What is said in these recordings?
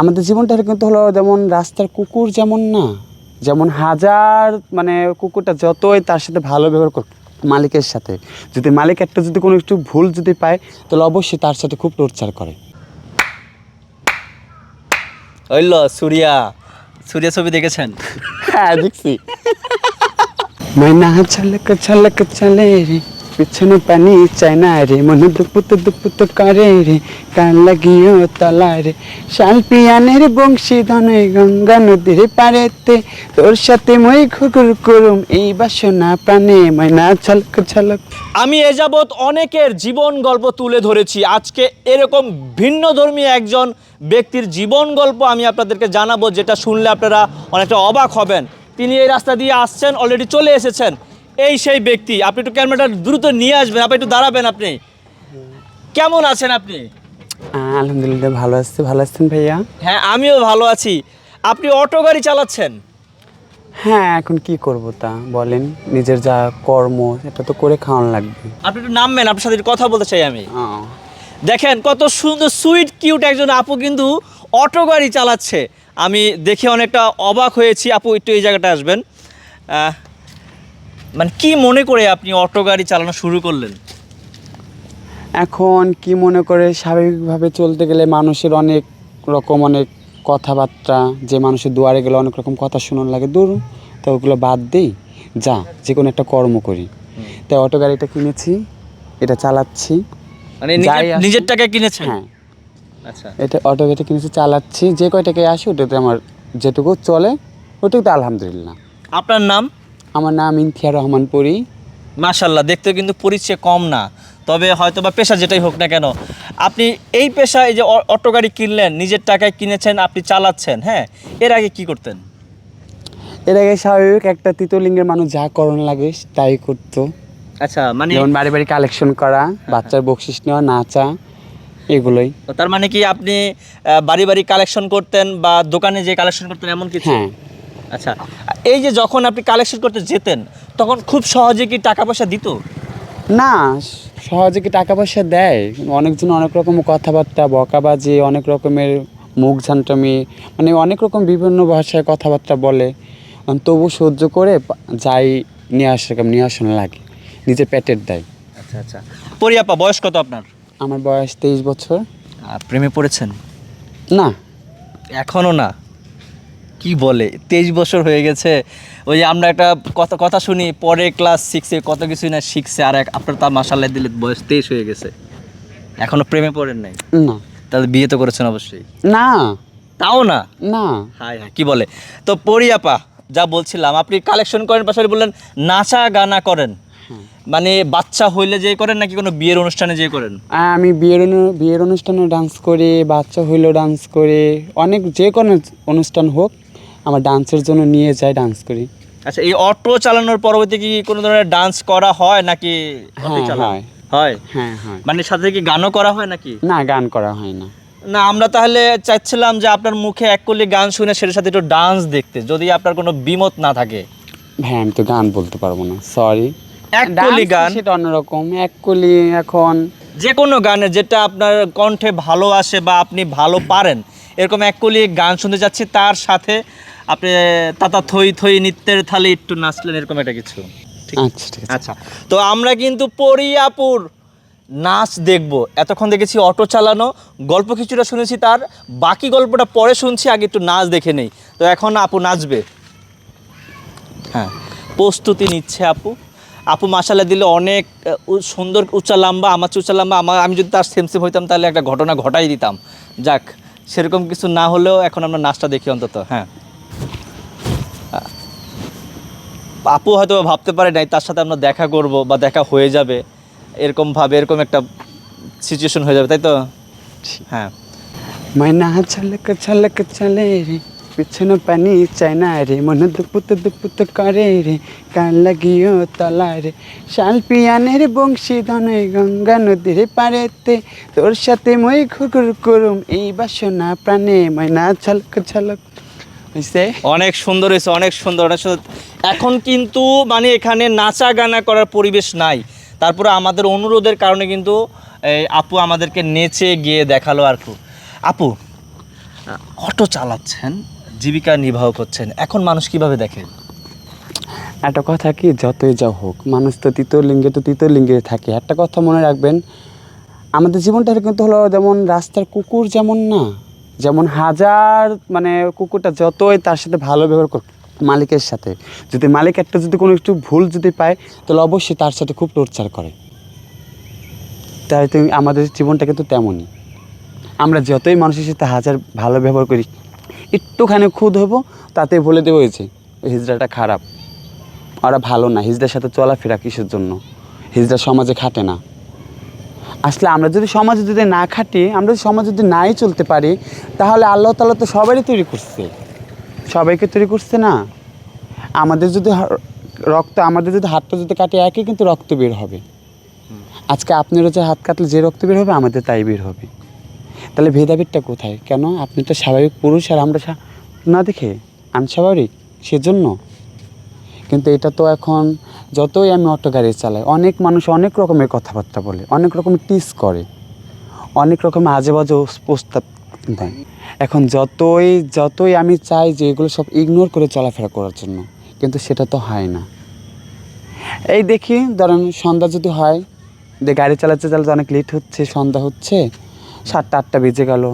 আমাদের জীবনটা কিন্তু হলো যেমন রাস্তার কুকুর যেমন না যেমন হাজার মানে কুকুরটা যতই তার সাথে ভালো ব্যবহার কর মালিকের সাথে যদি মালিক একটা যদি কোনো একটু ভুল যদি পায় তাহলে অবশ্যই তার সাথে খুব টর্চার করে। ওইল সুরিয়া। সুরিয়া ছবি দেখেছেন? হ্যাঁ দেখছি। মাইনা চলে রে। পিছনে পানি চায় না রে মনে দুপুত দুপুত করে রে, কান লাগিও তলা রে শাল পিয়ানের বংশী ধনে গঙ্গা নদীর পারেতে তোর সাথে মই ঘুঘুর করুম, এই বাসনা প্রাণে মাইনা ছলক ছলক আমি এ যাবৎ অনেকের জীবন গল্প তুলে ধরেছি। আজকে এরকম ভিন্ন ধর্মী একজন ব্যক্তির জীবন গল্প আমি আপনাদেরকে জানাব, যেটা শুনলে আপনারা অনেকটা অবাক হবেন। তিনি এই রাস্তা দিয়ে আসছেন অলরেডি চলে এসেছেন। এই সেই ব্যক্তি আপনি একটু ক্যামেরাটা দ্রুত নিয়ে আসবেন আপনি একটু দাঁড়াবেন আপনি। কেমন আছেন আপনি? আলহামদুলিল্লাহ ভালো আছি। ভালো আছেন ভাইয়া? হ্যাঁ আমিও ভালো আছি। আপনি অটো গাড়ি চালাচ্ছেন? হ্যাঁ এখন কি করব তা বলেন। নিজের যা কর্ম এটা তো করে খাওয়ান লাগবে। আপনি একটু নামবেন আপনার সাথে একটু কথা বলতে চাই আমি। দেখেন কত সুন্দর সুইট কিউট একজন আপু কিন্তু অটো গাড়ি চালাচ্ছে। আমি দেখে অনেকটা অবাক হয়েছি। আপু একটু এই জায়গাটা আসবেন। মানে কি মনে করে আপনি অটো গাড়ি চালানো শুরু করলেন? এখন কি মনে করে? স্বাভাবিকভাবে চলতে গেলে মানুষের অনেক রকম অনেক কথাবার্তা যে মানুষের দুয়ারে গেলে অনেক রকম কথা শুনুন লাগে। দূর তো ওগুলো বাদ দিই। যা যে কোনো একটা কর্ম করি। তাই অটো গাড়িটা কিনেছি এটা চালাচ্ছি। মানে নিজের টাকায় কিনেছেন? হ্যাঁ। আচ্ছা। এটা অটো গাড়িটা কিনেছি চালাচ্ছি। যে কয়টাকে আসে ওটাতে আমার যেটুকু চলে ওটুকুতে আলহামদুলিল্লাহ। আপনার নাম? আমার নাম ইনথিয়া রহমান পুরী। মাশাল্লাহ দেখতে কিন্তু পরিচয় কম না। তবে হয়তো বা পেশা যেটাই হোক না কেন আপনি এই পেশা এই যে অটো গাড়ি কিনলেন নিজের টাকায় কিনেছেন আপনি চালাচ্ছেন হ্যাঁ এর আগে কি করতেন? এর আগে স্বাভাবিক একটা তৃতীয়লিঙ্গের মানুষ যা করণ লাগে তাই করতো। আচ্ছা মানে যেমন বাড়ি বাড়ি কালেকশন করা বাচ্চার বকশিস নেওয়া নাচা এগুলোই। তার মানে কি আপনি বাড়ি বাড়ি কালেকশন করতেন বা দোকানে যে কালেকশন করতেন এমন কিছু? হ্যাঁ আচ্ছা এই যে যখন আপনি কালেকশন করতে যেতেন তখন খুব সহজে কি টাকা পয়সা দিত? না সহজে কি টাকা পয়সা দেয়? অনেকজন অনেক রকম কথাবার্তা বকাবাজি অনেক রকমের মুখ ঝান্টামি মানে অনেক রকম বিভিন্ন ভাষায় কথাবার্তা বলে। তবু সহ্য করে যাই নিয়ে আসা নিয়ে আসানো লাগে নিজের পেটের দেয়। আচ্ছা আচ্ছা। পরিয়াপা বয়স কত আপনার? আমার বয়স তেইশ বছর। প্রেমে পড়েছেন? না। এখনও না? কি বলে তেইশ বছর হয়ে গেছে। ওই যে আমরা একটা কথা কথা শুনি পরে ক্লাস সিক্সে কত কিছু না শিখছে আর এক আপনার তার মাসাল্লাহ দিলে বয়স তেইশ হয়ে গেছে। এখনও প্রেমে পড়েন নাই? না। তাহলে বিয়ে তো করেছেন অবশ্যই। না। তাও না? না। হাই হাই কি বলে? তো পরিয়াপা যা বলছিলাম আপনি কালেকশন করেন পাশাপাশি বললেন নাচা গানা করেন। মানে বাচ্চা হইলে যে করেন নাকি কোনো বিয়ের অনুষ্ঠানে যে করেন? আমি বিয়ের বিয়ের অনুষ্ঠানে ডান্স করি বাচ্চা হইলেও ডান্স করি অনেক যে কোনো অনুষ্ঠান হোক। আমার ডান্সের জন্য নিয়ে যাই ডান্স করি। আচ্ছা এই অটো চালানোর পরবর্তী কি কোনো ধরনের ডান্স করা হয় নাকি হ্যাঁ, হয়। হয়? হ্যাঁ হ্যাঁ। মানে সাথে কি গানও করা হয় নাকি? না গান করা হয় না। না আমরা তাহলে চাচ্ছিলাম যে আপনার মুখে এক কলি গান শুনে সেটার সাথে একটু ডান্স দেখতে যদি আপনার কোনো বিমত না থাকে। হ্যাঁ আমি তো গান বলতে পারব না সরি এক কলি গান। সেটা অন্যরকম এক কলি এখন। যে কোনো গানে যেটা আপনার কণ্ঠে ভালো আসে বা আপনি ভালো পারেন এরকম এক কলি গান শুনতে যাচ্ছি তার সাথে। আপনি তাতা থই থই নৃত্যের থালে একটু নাচলেন এরকম একটা কিছু? ঠিক আচ্ছা আছে। আচ্ছা। তো আমরা কিন্তু পরিয়াপুর নাচ দেখব। এতক্ষণ দেখেছি অটো চালানো গল্প কিছুটা শুনেছি তার বাকি গল্পটা পরে শুনছি আগে একটু নাচ দেখে নেই। তো এখন আপু নাচবে। হ্যাঁ প্রস্তুতি নিচ্ছে আপু। আপু মাসালা দিলে অনেক সুন্দর উচ্চা লম্বা আমার উচ্চা লম্বা আমার আমি যদি তার সেম সেম হইতাম তাহলে একটা ঘটনা ঘটাই দিতাম। যাক সেরকম কিছু না হলেও এখন আমরা নাচটা দেখি অন্তত। হ্যাঁ। আপু হয়তো ভাবতে পারে নাই, তার সাথে আমরা দেখা করব বা দেখা হয়ে যাবে, এরকম ভাবে, এরকম একটা সিচুয়েশন হয়ে যাবে, তাই তো? হ্যাঁ। মাইনা ছলক ছলক চলে রে পিছনে পানি চায় না রে মনে দুপুত দুপুত করে রে কান লাগিও তলা রে শাল পিয়ানের বংশী ধনে গঙ্গা নদীর পারেতে তোর সাথে মই ঘুঘুর করুম এই বাসনা প্রাণে মাইনা ছলক হইছে অনেক সুন্দর হয়েছে অনেক সুন্দর অনেক সুন্দর। এখন কিন্তু মানে এখানে নাচা গানা করার পরিবেশ নাই। তারপরে আমাদের অনুরোধের কারণে কিন্তু এই আপু আমাদেরকে নেচে গিয়ে দেখাল আর কি। আপু অটো চালাচ্ছেন জীবিকা নির্বাহ করছেন এখন মানুষ কীভাবে দেখে? একটা কথা কি যতই যা হোক মানুষ তো তৃতীয় লিঙ্গে তো তৃতীয় লিঙ্গে থাকে। একটা কথা মনে রাখবেন আমাদের জীবনটা কিন্তু হলো যেমন রাস্তার কুকুর যেমন না যেমন হাজার মানে কুকুরটা যতই তার সাথে ভালো ব্যবহার কর মালিকের সাথে। যদি মালিক একটা যদি কোনো একটু ভুল যদি পায়, তাহলে অবশ্যই তার সাথে খুব টর্চার করে। তাই তো আমাদের জীবনটা কিন্তু তেমনই। আমরা যতই মানুষের সাথে হাজার ভালো ব্যবহার করি, একটুখানি খুদ হব, তাতে বলে দেবো হয়েছে হিজড়াটা খারাপ। ওরা ভালো না, হিজড়ার সাথে চলাফেরা কিসের জন্য? হিজড়া সমাজে খাটে না। আসলে আমরা যদি সমাজে যদি না খাটি, আমরা যদি সমাজে যদি নাই চলতে পারি, তাহলে আল্লাহ তালা তো সবারই তৈরি করছে। সবাইকে তৈরি করছে না? আমাদের যদি রক্ত, আমাদের যদি হাতটা যদি কাটে একই, কিন্তু রক্ত বের হবে। আজকে আপনারও যে হাত কাটলে যে রক্ত বের হবে, আমাদের তাই বের হবে। তাহলে ভেদাভেদটা কোথায়? কেন? আপনি তো স্বাভাবিক পুরুষ আর আমরা না দেখে? আনস্বাভাবিক সেজন্য? কিন্তু এটা তো এখন যতই আমি অটো গাড়ি চালাই, অনেক মানুষ অনেক রকমের কথাবার্তা বলে, অনেক রকমের টিস করে, অনেক রকমের আজে বাজে প্রস্তাব দেয়। এখন যতই যতই আমি চাই যে এগুলো সব ইগনোর করে চলাফেরা করার জন্য, কিন্তু সেটা তো হয় না। এই দেখি, ধরেন সন্ধ্যা যদি হয়, যে গাড়ি চালাতে চালাতে অনেক লেট হচ্ছে, সন্ধ্যা হচ্ছে, সাতটা, আটটা বেজে গেল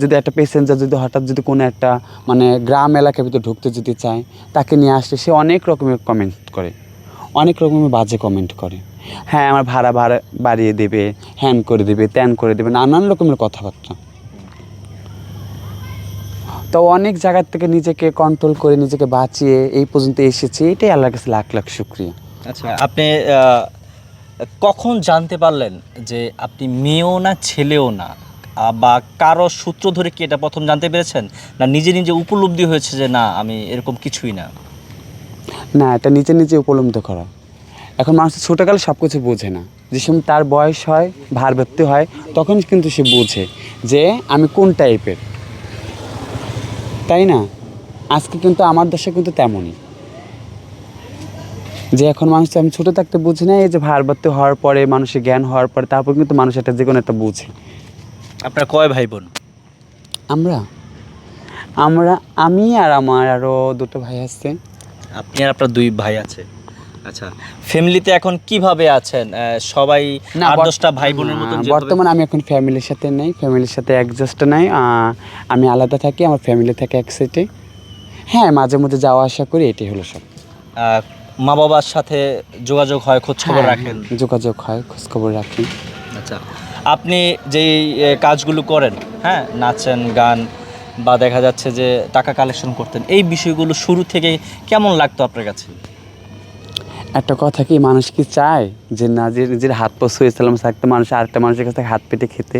যদি একটা প্যাসেঞ্জার যদি হঠাৎ যদি কোনো একটা মানে গ্রাম এলাকার ভিতরে ঢুকতে যদি চায়, তাকে নিয়ে আসলে সে অনেক রকমের কমেন্ট করে। অনেক রকমের বাজে কমেন্ট করে। হ্যাঁ আমার ভাড়া ভাড়া বাড়িয়ে দেবে হ্যান করে দেবে ত্যান করে দেবে, নানান রকমের কথাবার্তা। তো অনেক জায়গার থেকে নিজেকে কন্ট্রোল করে, নিজেকে বাঁচিয়ে এই পর্যন্ত এসেছি। এটাই আল্লাহর কাছে লাখ লাখ শুক্রিয়া। আচ্ছা আপনি কখন জানতে পারলেন যে আপনি মেয়েও না, ছেলেও না? বা কারও সূত্র ধরে কি এটা প্রথম জানতে পেরেছেন? না নিজে নিজে উপলব্ধি হয়েছে যে না, আমি এরকম কিছুই না? না, এটা নিজে নিজে উপলব্ধি করা। এখন মানুষ ছোটোকালে সব কিছু বোঝে না। যে সময় তার বয়স হয়, ভার ব্যক্তি হয়, তখন কিন্তু সে বোঝে যে আমি কোন টাইপের। তাই না? আজকে কিন্তু আমার দশা কিন্তু তেমনই। যে এখন মানুষ আমি ছোটো থাকতে বুঝি না এই যে ভার হওয়ার পরে, মানুষের জ্ঞান হওয়ার পরে, তারপর কিন্তু মানুষ একটা যে কোনো একটা বুঝে। আপনার কয় ভাই বোন আমরা? আমরা আমি আর আমার আরও দুটো ভাই আছে। আপনি আর আপনার দুই ভাই আছে। আচ্ছা ফ্যামিলিতে এখন কীভাবে আছেন? সবাই আট দশটা ভাই বোনের হ্যাঁ, বর্তমানে আমি এখন ফ্যামিলির সাথে নেই ফ্যামিলির সাথে অ্যাডজাস্ট নাই আমি আলাদা থাকি আমার ফ্যামিলি থাকে এক সাইডে হ্যাঁ মাঝে মধ্যে যাওয়া আসা করি এটাই হলো সব। মা বাবার সাথে যোগাযোগ হয় খোঁজ খবর হ্যাঁ, রাখেন? যোগাযোগ হয় খোঁজখবর রাখি। আচ্ছা আপনি যেই কাজগুলো করেন হ্যাঁ নাচেন, গান, বা দেখা যাচ্ছে যে টাকা কালেকশন করতেন, এই বিষয়গুলো শুরু থেকে কেমন লাগতো আপনার কাছে? একটা কথা কি, মানুষ কি চায় যে না, যে, নিজের হাত পা শুয়ে সালাম থাকতে মানুষ আরেকটা মানুষের কাছ হাত পেটে খেতে?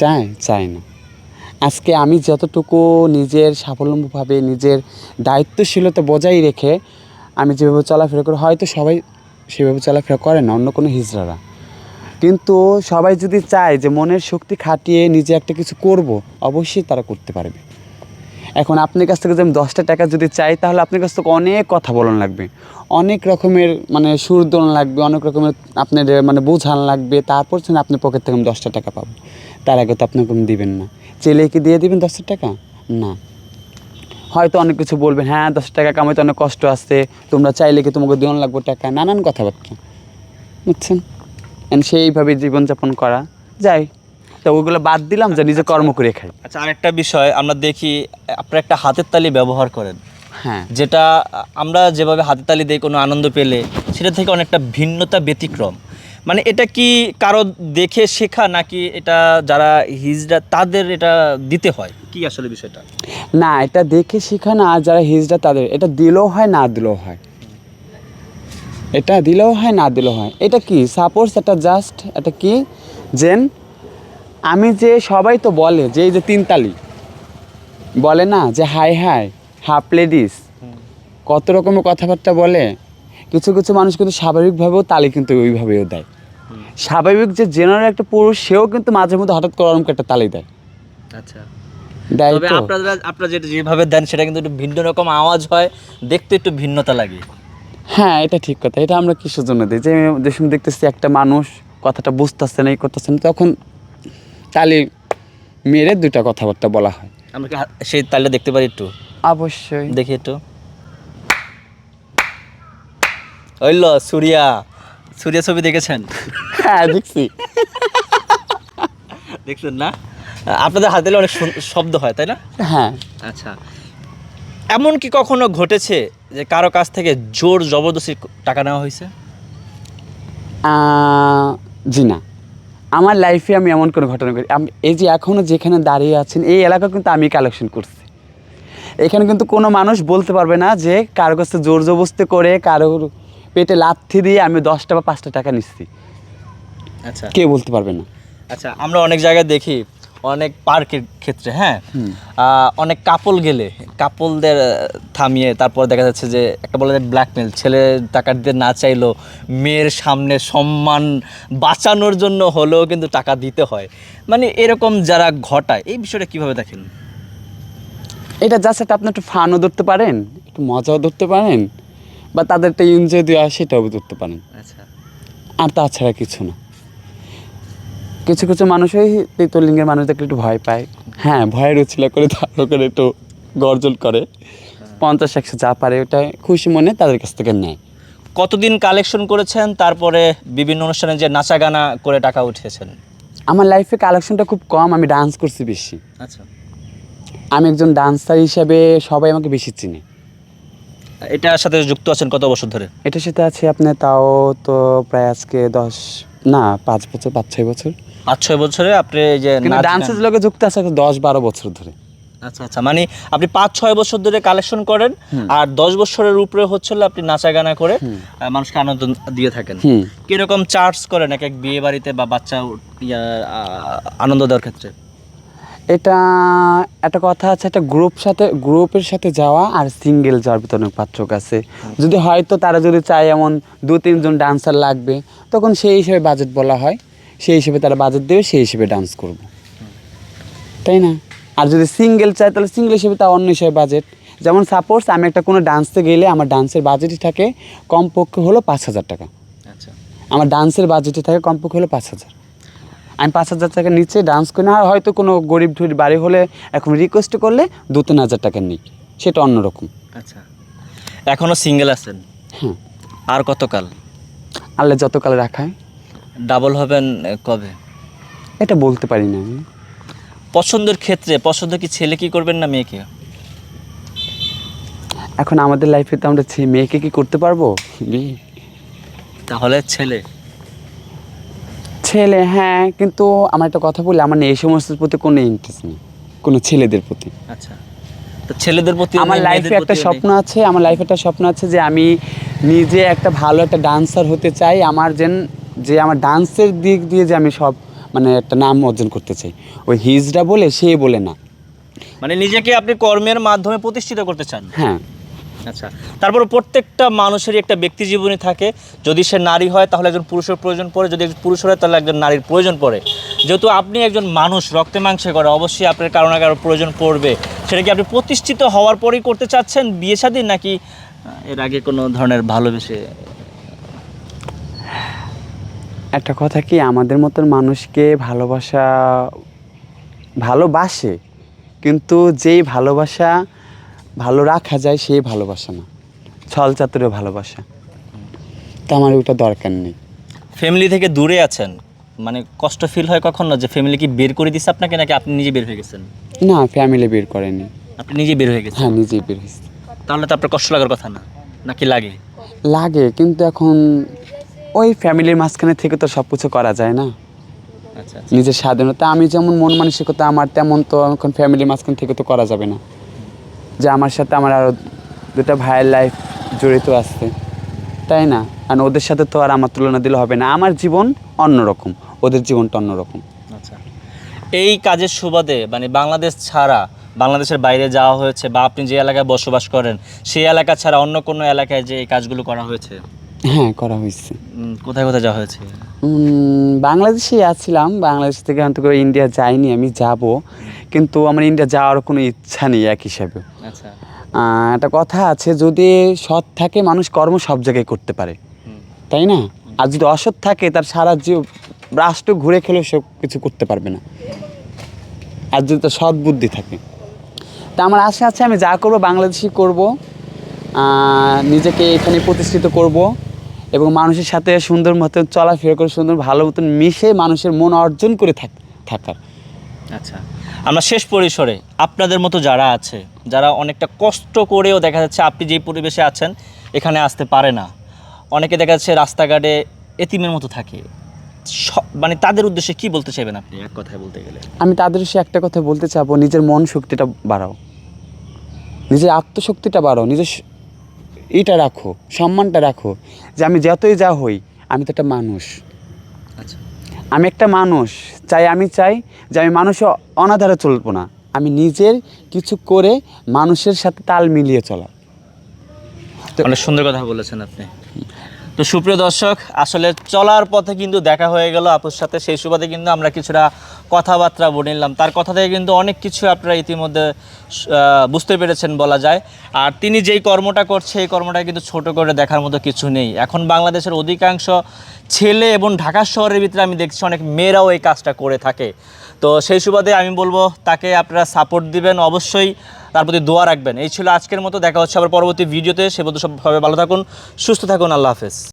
চায় চায় না। আজকে আমি যতটুকু নিজের স্বাবলম্বীভাবে নিজের দায়িত্বশীলতা বজায় রেখে আমি যেভাবে চলাফেরা করি, হয়তো সবাই সেভাবে চলাফেরা করে না, অন্য কোনো হিজড়ারা। কিন্তু সবাই যদি চায় যে মনের শক্তি খাটিয়ে নিজে একটা কিছু করব, অবশ্যই তারা করতে পারবে। এখন আপনার কাছ থেকে যদি আমি দশটা টাকা যদি চাই, তাহলে আপনার কাছ থেকে অনেক কথা বলান লাগবে। অনেক রকমের মানে সুর দোলন লাগবে, অনেক রকমের আপনার মানে বোঝান লাগবে। তারপর যেন আপনার পকেট থেকে আমি দশটা টাকা পাবো। তার আগে তো আপনাকে দিবেন না। চেলে কি দিয়ে দিবেন দশটা টাকা? না। হয়তো অনেক কিছু বলবেন হ্যাঁ দশ টাকা কামাইতে অনেক কষ্ট আসছে তোমরা চাইলে কি তোমাকে দেওয়ান লাগবে টাকা? নানান কথাবার্তা। বুঝছেন? And সেইভাবে জীবনযাপন করা। যায় তো ওইগুলো বাদ দিলাম যে নিজে কর্ম করে খাই। আচ্ছা আরেকটা বিষয় আমরা দেখি আপনার একটা হাতের তালি ব্যবহার করেন। হ্যাঁ। যেটা আমরা যেভাবে হাতের তালি দিয়ে কোনো আনন্দ পেলে সেটা থেকে অনেকটা ভিন্নতা ব্যতিক্রম। মানে এটা কি কারও দেখে শেখা নাকি এটা যারা হিজড়া তাদের এটা দিতে হয়? কি আসলে বিষয়টা? না এটা দেখে শেখা না যারা হিজড়া তাদের এটা দিলেও হয় না দিলেও হয়। এটা দিলেও হয় না দিলেও হয়। এটা কি? সাপোজ এটা জাস্ট এটা কি? জেন আমি যে সবাই তো বলে যে এই যে তিনতালি বলে না যে হাই হাই হাফ লেডিস কত রকমের কথাবার্তা বলে। কিছু কিছু মানুষ কিন্তু স্বাভাবিকভাবেও তালি কিন্তু ওইভাবেও দেয়। স্বাভাবিক যে জেনারেল একটা পুরুষ সেও কিন্তু মাঝে মধ্যে হঠাৎ করে ওরকম একটা তালি দেয়। আচ্ছা। তবে আপনারা আপনারা যেটা যেভাবে দেন সেটা কিন্তু একটু ভিন্ন রকম আওয়াজ হয়। দেখতে একটু ভিন্নতা লাগে। হ্যাঁ এটা ঠিক কথা। এটা আমরা কিসের জন্য দিই? যে যে সময় দেখতেছি একটা মানুষ কথাটা বুঝতেছে না এই করতেছে না তখন তালি মেরে দুইটা কথাবার্তা বলা হয়। আমরা কি সেই তালটা দেখতে পারি একটু? অবশ্যই। দেখি একটু। ওইল সুরিয়া। সুরিয়া ছবি দেখেছেন? হ্যাঁ দেখছি। দেখছেন না? আপনাদের হাতে অনেক শব্দ হয় তাই না? হ্যাঁ। আচ্ছা। এমন কি কখনো ঘটেছে যে কারও কাছ থেকে জোর জবরদস্তি টাকা নেওয়া হয়েছে? জি না। আমার লাইফে আমি এমন কোনো ঘটনা করি আমি এই যে এখনও যেখানে দাঁড়িয়ে আছেন এই এলাকা কিন্তু আমি কালেকশন করছি। এখানে কিন্তু কোনো মানুষ বলতে পারবে না যে কারও কাছে জোর জবস্তি করে কারোর পেটে লাথি দিয়ে আমি দশটা বা পাঁচটা টাকা নিচ্ছি। আচ্ছা। কেউ বলতে পারবে না। আচ্ছা আমরা অনেক জায়গায় দেখি অনেক পার্কের ক্ষেত্রে হ্যাঁ? অনেক কাপল গেলে কাপলদের থামিয়ে তারপর দেখা যাচ্ছে যে একটা বলা বলে ব্ল্যাকমেল ছেলে টাকা দিতে না চাইলেও মেয়ের সামনে সম্মান বাঁচানোর জন্য হলেও কিন্তু টাকা দিতে হয়। মানে এরকম যারা ঘটায় এই বিষয়টা কীভাবে দেখেন? এটা জাস্ট একটা আপনি একটু ফানও ধরতে পারেন একটু মজাও ধরতে পারেন বা তাদের একটা এনজয় দেওয়া সেটাও ধরতে পারেন। আচ্ছা। আর তাছাড়া কিছু না। কিছু কিছু মানুষই ওই তেতলিঙ্গের মানুষ দেখলে একটু ভয় পায়। হ্যাঁ ভয়ের উচ্ছিলা করে তারও করে একটু গর্জন করে। পঞ্চাশ একশো যা পারে ওটা খুশি মনে তাদের কাছ থেকে নেয়। কতদিন কালেকশন করেছেন? তারপরে বিভিন্ন অনুষ্ঠানে যে নাচা গানা করে টাকা উঠিয়েছেন? আমার লাইফে কালেকশনটা খুব কম আমি ডান্স করছি বেশি। আচ্ছা। আমি একজন ডান্সার হিসাবে সবাই আমাকে বেশি চিনে। এটার সাথে যুক্ত আছেন কত বছর ধরে? এটার সাথে আছে আপনি তাও তো প্রায় আজকে দশ না পাঁচ বছর পাঁচ ছয় বছর। পাঁচ ছয় বছরে আপনি এই যে ডান্সের লগে যুক্ত আছে দশ বারো বছর ধরে। আচ্ছা আচ্ছা মানে আপনি পাঁচ ছয় বছর ধরে কালেকশন করেন আর দশ বছরের উপরে হচ্ছিল আপনি নাচা গানা করে মানুষকে আনন্দ দিয়ে থাকেন। কীরকম চার্জ করেন এক এক বিয়ে বাড়িতে বা বাচ্চা আনন্দ দেওয়ার ক্ষেত্রে? এটা একটা কথা আছে একটা গ্রুপ সাথে গ্রুপের সাথে যাওয়া আর সিঙ্গেল যাওয়ার ভিতরে অনেক পার্থক্য আছে। যদি হয়তো তারা যদি চায় এমন দু তিনজন ডান্সার লাগবে তখন সেই হিসেবে বাজেট বলা হয়। সেই হিসেবে তারা বাজেট দেবে সেই হিসেবে ডান্স করব। তাই না? আর যদি সিঙ্গেল চায় তাহলে সিঙ্গেল হিসেবে তা অন্য হিসেবে বাজেট যেমন সাপোজ আমি একটা কোনো ডান্সে গেলে আমার ডান্সের বাজেটই থাকে কমপক্ষে হলো পাঁচ হাজার টাকা। আচ্ছা। আমার ডান্সের বাজেটই থাকে কমপক্ষে হলো পাঁচ হাজার। আমি পাঁচ হাজার টাকার নিচে ডান্স করি না আর হয়তো কোনো গরিব ঢুরির বাড়ি হলে এখন রিকোয়েস্ট করলে দু তিন হাজার টাকা নিই। সেটা অন্যরকম আচ্ছা। এখনও সিঙ্গেল আছেন? হ্যাঁ। আর কতকাল? আল্লাহ যতকাল রাখায়। ডাবল হবেন কবে? এটা বলতে পারি না আমি। পছন্দের ক্ষেত্রে পছন্দ কি ছেলে কি করবেন না মেয়েকে? এখন আমাদের লাইফে তো আমরা ছে- মেয়েকে কি করতে পারব? তাহলে ছেলে? ছেলে হ্যাঁ কিন্তু আমার একটা কথা বলি আমার না এই সমস্ত প্রতি কোনো ইন্টারেস্ট নেই কোনো ছেলেদের প্রতি। আচ্ছা তো ছেলেদের প্রতি আমার লাইফে একটা প্রতিও নেই? স্বপ্ন আছে আমার লাইফে একটা স্বপ্ন আছে যে আমি নিজে একটা ভালো একটা ডান্সার হতে চাই আমার যেন যে আমার ডান্সের দিক দিয়ে যে আমি সব মানে একটা নাম অর্জন করতে চাই। ওই হিজড়া বলে সে বলে না। মানে নিজেকে আপনি কর্মের মাধ্যমে প্রতিষ্ঠিত করতে চান? হ্যাঁ। আচ্ছা। তারপর প্রত্যেকটা মানুষেরই একটা ব্যক্তি জীবনী থাকে। যদি সে নারী হয় তাহলে একজন পুরুষের প্রয়োজন পড়ে। যদি একজন পুরুষ হয় তাহলে একজন নারীর প্রয়োজন পড়ে। যেহেতু আপনি একজন মানুষ রক্তে মাংসে করে অবশ্যই আপনার কারও না কারও প্রয়োজন পড়বে। সেটা কি আপনি প্রতিষ্ঠিত হওয়ার পরেই করতে চাচ্ছেন বিয়ে শাদী নাকি এর আগে কোনো ধরনের ভালোবেসে একটা কথা কি আমাদের মতন মানুষকে ভালোবাসা ভালোবাসে কিন্তু যেই ভালোবাসা ভালো রাখা যায় সেই ভালোবাসা না। ছল চাতুরে ভালোবাসা। তো আমার ওটা দরকার নেই। ফ্যামিলি থেকে দূরে আছেন? মানে কষ্ট ফিল হয় কখন না যে ফ্যামিলি কি বের করে দিচ্ছে আপনাকে নাকি আপনি নিজে বের হয়ে গেছেন? না ফ্যামিলি বের করেনি। আপনি নিজে বের হয়ে গেছেন? হ্যাঁ নিজেই বের হয়েছে। তাহলে তো আপনার কষ্ট লাগার কথা না। নাকি লাগে? লাগে কিন্তু এখন ওই ফ্যামিলির মাঝখানে থেকে তো সব কিছু করা যায় না। আচ্ছা নিজের স্বাধীনতা আমি যেমন মন মানসিকতা আমার তেমন তো এখন ফ্যামিলির মাঝখান থেকে তো করা যাবে না। যে আমার সাথে আমার আরও দুটা ভাইয়ের লাইফ জড়িত আছে তাই না? আর ওদের সাথে তো আর আমার তুলনা দিলে হবে না। আমার জীবন অন্যরকম ওদের জীবনটা অন্যরকম আচ্ছা। এই কাজের সুবাদে মানে বাংলাদেশ ছাড়া বাংলাদেশের বাইরে যাওয়া হয়েছে বা আপনি যে এলাকায় বসবাস করেন সেই এলাকা ছাড়া অন্য কোনো এলাকায় যে এই কাজগুলো করা হয়েছে? হ্যাঁ করা হয়েছে। কোথায় কোথায় যাওয়া হয়েছে? উম, বাংলাদেশেই আছিলাম। বাংলাদেশ থেকে অন্ত করে ইন্ডিয়া যাইনি আমি যাব। কিন্তু আমার ইন্ডিয়া যাওয়ার কোনো ইচ্ছা নেই এক হিসাবে। আচ্ছা। একটা কথা আছে যদি সৎ থাকে মানুষ কর্ম সব জায়গায় করতে পারে। তাই না? আর যদি অসৎ থাকে তার সারা জীব রাষ্ট্র ঘুরে খেলে সব কিছু করতে পারবে না। আর যদি তার সৎ বুদ্ধি থাকে। তা আমার আশা আছে আমি যা করব বাংলাদেশি করব। নিজেকে এখানে প্রতিষ্ঠিত করব। এবং মানুষের সাথে সুন্দর মতন চলাফেরা করে সুন্দর ভালো মতন মিশে মানুষের মন অর্জন করে থাক থাকার। আচ্ছা আমরা শেষ পরিসরে আপনাদের মতো যারা আছে যারা অনেকটা কষ্ট করেও দেখা যাচ্ছে আপনি যেই পরিবেশে আছেন এখানে আসতে পারে না। অনেকে দেখা যাচ্ছে রাস্তাঘাটে এতিমের মতো থাকে। মানে তাদের উদ্দেশ্যে কি বলতে চাইবেন আপনি এক কথায় বলতে গেলে? আমি তাদের সে একটা কথা বলতে চাবো নিজের মন শক্তিটা বাড়াও। নিজের আত্মশক্তিটা বাড়াও নিজের এটা রাখো সম্মানটা রাখো যে আমি যতই যা হই আমি তো একটা মানুষ। আচ্ছা। আমি একটা মানুষ চাই আমি চাই যে আমি মানুষের অনাধারে চলবো না। আমি নিজের কিছু করে মানুষের সাথে তাল মিলিয়ে চলা। অনেক সুন্দর কথা বলেছেন আপনি। তো সুপ্রিয় দর্শক, আসলে চলার পথে কিন্তু দেখা হয়ে গেল আপুর সাথে। সেই সুবাদে কিন্তু আমরা কিছুটা কথাবার্তা বলে নিলাম। তার কথা থেকে কিন্তু অনেক কিছু আপনারা ইতিমধ্যে বুঝতে পেরেছেন বলা যায়। আর তিনি যেই কর্মটা করছে, এই কর্মটা কিন্তু ছোট করে দেখার মতো কিছু নেই। এখন বাংলাদেশের অধিকাংশ ছেলে এবং ঢাকা শহরের ভিতরে আমি দেখছি অনেক মেয়েরাও এই কাজটা করে থাকে। তো সেই সুবাদে আমি বলব, তাকে আপনারা সাপোর্ট দিবেন অবশ্যই। তার প্রতি দোয়া রাখবেন। এই ছিল আজকের মতো। দেখা হচ্ছে আবার পরবর্তী ভিডিওতে। সে বলতে সব ভালো থাকুন, সুস্থ থাকুন। আল্লাহ হাফেজ।